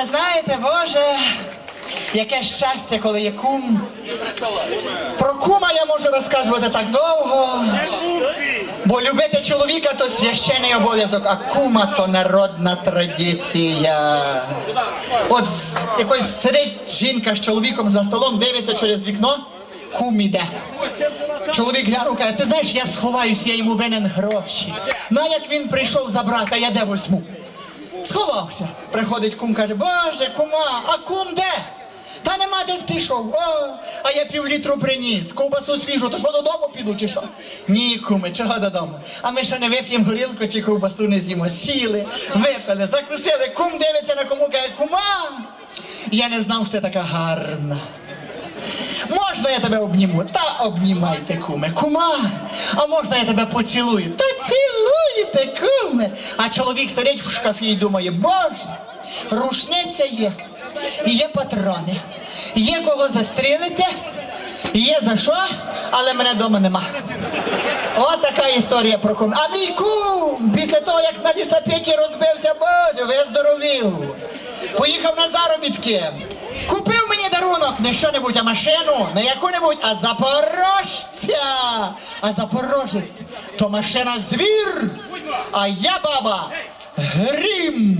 ви знаєте, Боже, яке щастя, коли є кум. Про кума я можу розказувати так довго. Бо любити чоловіка то священий обов'язок, а кума то народна традиція. От якось сидить жінка з чоловіком за столом, дивиться через вікно, кум іде. Чоловік глянув, каже, ти знаєш, я сховаюсь, я йому винен гроші. Ну а як він прийшов забрати, а я де возьму? Сховався. Приходить кум, каже, боже, кума, а кум де? Та нема десь пішов. О, а я півлітру приніс, ковбасу свіжу, то що додому піду чи що? Ні, куме, чого додому? А ми що не вип'ємо горілку чи ковбасу не з'їмо. Сіли, випили, закусили, кум дивиться на кому, каже, кума. Я не знав, що ти така гарна. Можна я тебе обніму? Та обнімайте, куме. Кума, а можна я тебе поцілую? Та цілуйте, куме. А чоловік сидить в шкафі і думає, боже, рушниця є, є патрони, є кого застрілити, є за що, але мене вдома нема. От така історія про кум. А мій кум, після того, як на лісапеті розбився, боже, виздоровів. Поїхав на заробітки. Купив мені дарунок не що-небудь, а машину, не яку-небудь, а запорожця. А запорожець то машина звір, а я баба грім.